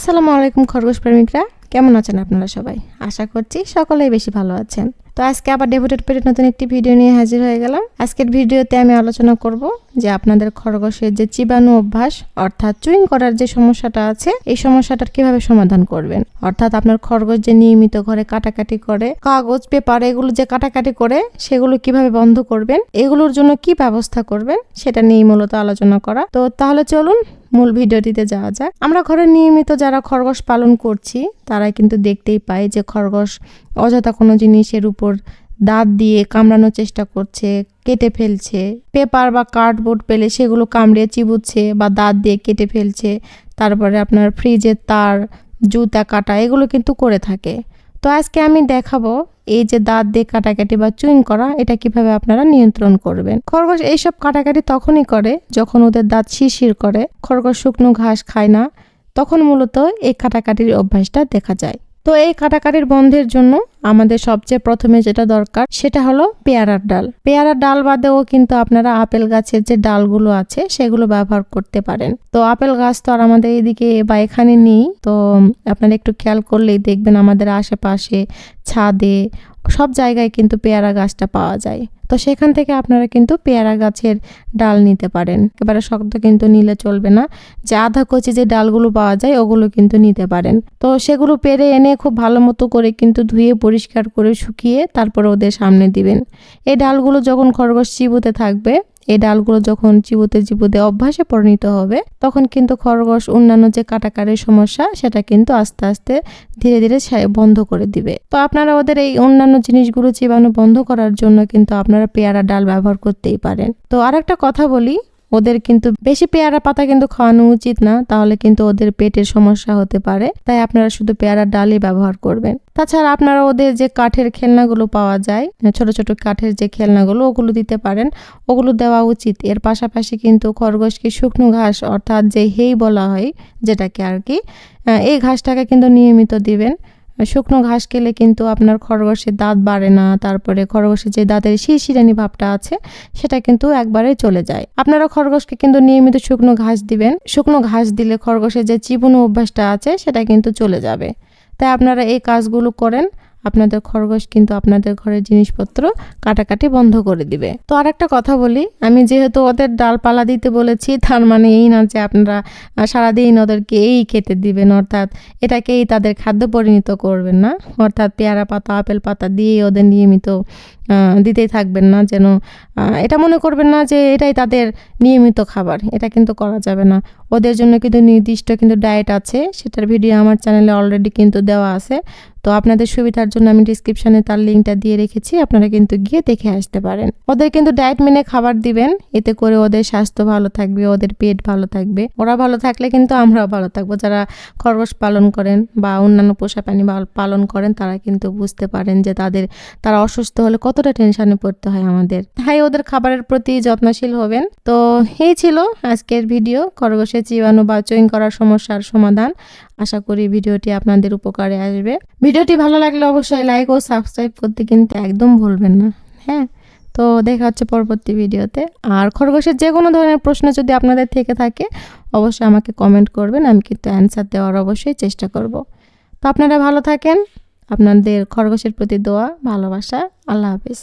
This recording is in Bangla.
আসসালামু আলাইকুম, খরগোশ প্রেমিকরা। কেমন আছেন আপনারা সবাই? আশা করছি সকলেই বেশি ভালো আছেন। তো আজকে আবার ডেভোটেড পেটের নতুন একটি ভিডিও নিয়ে হাজির হয়ে গেলাম। আজকের ভিডিওতে আমি আলোচনা করব যে আপনাদের খরগোশের যে চিবাণু অভ্যাস, অর্থাৎ চুইং করার যে সমস্যাটা আছে, এই সমস্যাটার কীভাবে সমাধান করবেন? অর্থাৎ আপনার খরগোশ যে নিয়মিত ঘরে কাটাকাটি করে, কাগজ, পেপার, এগুলো যে কাটাকাটি করে, সেগুলো কীভাবে বন্ধ করবেন? এগুলোর জন্য কি ব্যবস্থা করবেন? সেটা নিয়ে মূলত আলোচনা করা। তো তাহলে চলুন মূল ভিডিওটিতে যাওয়া যাক। আমরা ঘরে নিয়মিত যারা খরগোশ পালন করছি তারা কিন্তু দেখতেই পাই যে খরগোশ অযথা কোনো জিনিসের উপর দাঁত দিয়ে কামড়ানোর চেষ্টা করছে, কেটে ফেলছে, পেপার বা কার্ডবোর্ড পেলে সেগুলো কামড়ে চিবুচ্ছে বা দাঁত দিয়ে কেটে ফেলছে, তারপরে আপনার ফ্রিজের তার, জুতা, কাটা এগুলো কিন্তু করে থাকে। তো আজকে আমি দেখাবো এই যে দাঁত দিয়ে কাটাকাটি বা চুইং করা, এটা কীভাবে আপনারা নিয়ন্ত্রণ করবেন। খরগোশ এইসব কাটাকাটি তখনই করে যখন ওদের দাঁত শিরশির করে। খরগোশ শুকনো ঘাস খায় না, তখন মূলত এই কাটাকাটির অভ্যাসটা দেখা যায়। তো এই কাটাকাটির বন্ধের জন্য আমাদের সবচেয়ে প্রথমে যেটা দরকার, সেটা হলো পেয়ারার ডাল। পেয়ারার ডাল বাদেও কিন্তু আপনারা আপেল গাছের যে ডালগুলো আছে, সেগুলো ব্যবহার করতে পারেন। তো আপেল গাছ তো আর আমাদের এদিকে বা এখানে নেই। তো আপনারা একটু খেয়াল করলেই দেখবেন আমাদের আশেপাশে ছাদে সব জায়গায় কিন্তু পেয়ারা গাছটা পাওয়া যায়। তো সেখান থেকে আপনারা কিন্তু পেয়ারা গাছের ডাল নিতে পারেন। একেবারে শক্ত কিন্তু নিলে চলবে না। যে আধা কচি যে ডালগুলো পাওয়া যায়, ওগুলো কিন্তু নিতে পারেন। তো সেগুলো পেরে এনে খুব ভালো মতো করে কিন্তু ধুয়ে, পরিষ্কার করে শুকিয়ে তারপরে ওদের সামনে দিবেন। এই ডালগুলো যখন খরগোশ চিবুতে থাকবে এই ডালগুলো যখন চিবুতে চিবুতে অভ্যাসে পরিণত হবে, তখন কিন্তু খরগোশ অন্যান্য যে কাটাকারের সমস্যা, সেটা কিন্তু আস্তে আস্তে ধীরে ধীরে বন্ধ করে দিবে। তো আপনারা ওদের এই অন্যান্য জিনিসগুলো চিবানো বন্ধ করার জন্য কিন্তু আপনারা পেয়ারা ডাল ব্যবহার করতেই পারেন। তো আর একটা কথা বলি ওদের কিন্তু বেশি পেয়ারা পাতা কিন্তু খাওয়ানো উচিত না, তাহলে কিন্তু ওদের পেটের সমস্যা হতে পারে। তাই আপনারা শুধু পেয়ারা ডালই ব্যবহার করবেন। তাছাড়া আপনারা ওদের যে কাঠের খেলনাগুলো পাওয়া যায়, ছোট ছোট কাঠের যে খেলনাগুলো, ওগুলো দিতে পারেন। ওগুলো দেওয়া উচিত। এর পাশাপাশি কিন্তু খরগোশকে শুকনো ঘাস, অর্থাৎ যে হেই বলা হয়, যেটাকে আর কি এই ঘাসটাকে কিন্তু নিয়মিত দিবেন। শুকনো ঘাস খেলে কিন্তু আপনার খরগোশের দাঁত বাড়ে না, তারপরে খরগোশের যে দাঁতের শিরশিরানি ভাবটা আছে, সেটা কিন্তু একবারে চলে যায়। আপনারা খরগোশকে কিন্তু নিয়মিত শুকনো ঘাস দিবেন। শুকনো ঘাস দিলে খরগোশের যে চিবনো অভ্যাসটা আছে, সেটা কিন্তু চলে যাবে। তাই আপনারা এই কাজগুলো করেন। আপনাদের খরগোশ কিন্তু আপনাদের ঘরের জিনিসপত্র কাটাকাটি বন্ধ করে দিবে। তো আরেকটা কথা বলি, আমি যেহেতু ওদের ডালপালা দিতে বলেছি, তার মানে এই না যে আপনারা সারাদিন ওদেরকে এই খেতে দিবেন, অর্থাৎ এটাকেই তাদের খাদ্য পরিণত করবেন না। অর্থাৎ পেয়ারা পাতা, আপেল পাতা দিয়ে ওদের নিয়মিত দিতেই থাকবেন না যেন এটা মনে করবেন না যে এটাই তাদের নিয়মিত খাবার, এটা কিন্তু করা যাবে না। ওদের জন্য কিন্তু নির্দিষ্ট কিন্তু ডায়েট আছে, সেটার ভিডিও আমার চ্যানেলে অলরেডি কিন্তু দেওয়া আছে। তো আপনাদের সুবিধার জন্য আমি ডিসক্রিপশনে তার লিঙ্কটা দিয়ে রেখেছি, আপনারা কিন্তু গিয়ে দেখে আসতে পারেন। ওদের কিন্তু ডায়েট মেনে খাবার দিবেন, এতে করে ওদের স্বাস্থ্য ভালো থাকবে, ওদের পেট ভালো থাকবে। ওরা ভালো থাকলে কিন্তু আমরাও ভালো থাকব। যারা খরগোশ পালন করেন বা অন্যান্য পোষা প্রাণী পাল- পালন করেন, তারা কিন্তু বুঝতে পারেন যে তাদের, তারা অসুস্থ হলে কতটা টেনশনে পড়তে হয় আমাদের। তাই ওদের খাবারের প্রতি যত্নশীল হবেন। তো এই ছিল আজকের ভিডিও খরগোশের জীবাণু বা চুইং করার সমস্যার সমাধান। আশা করি ভিডিওটি আপনাদের উপকারে আসবে। ভিডিওটি ভালো লাগলে অবশ্যই লাইক ও সাবস্ক্রাইব করতে কিন্তু একদম ভুলবেন না। হ্যাঁ তো দেখা হচ্ছে পরবর্তী ভিডিওতে। আর খরগোশের যে কোনো ধরনের প্রশ্ন যদি আপনাদের থেকে থাকে, অবশ্যই আমাকে কমেন্ট করবেন, আমি কিন্তু অ্যান্সার দেওয়ার অবশ্যই চেষ্টা করব। তো আপনারা ভালো থাকেন। আপনাদের খরগোশের প্রতি দোয়া, ভালোবাসা। আল্লাহ হাফিজ।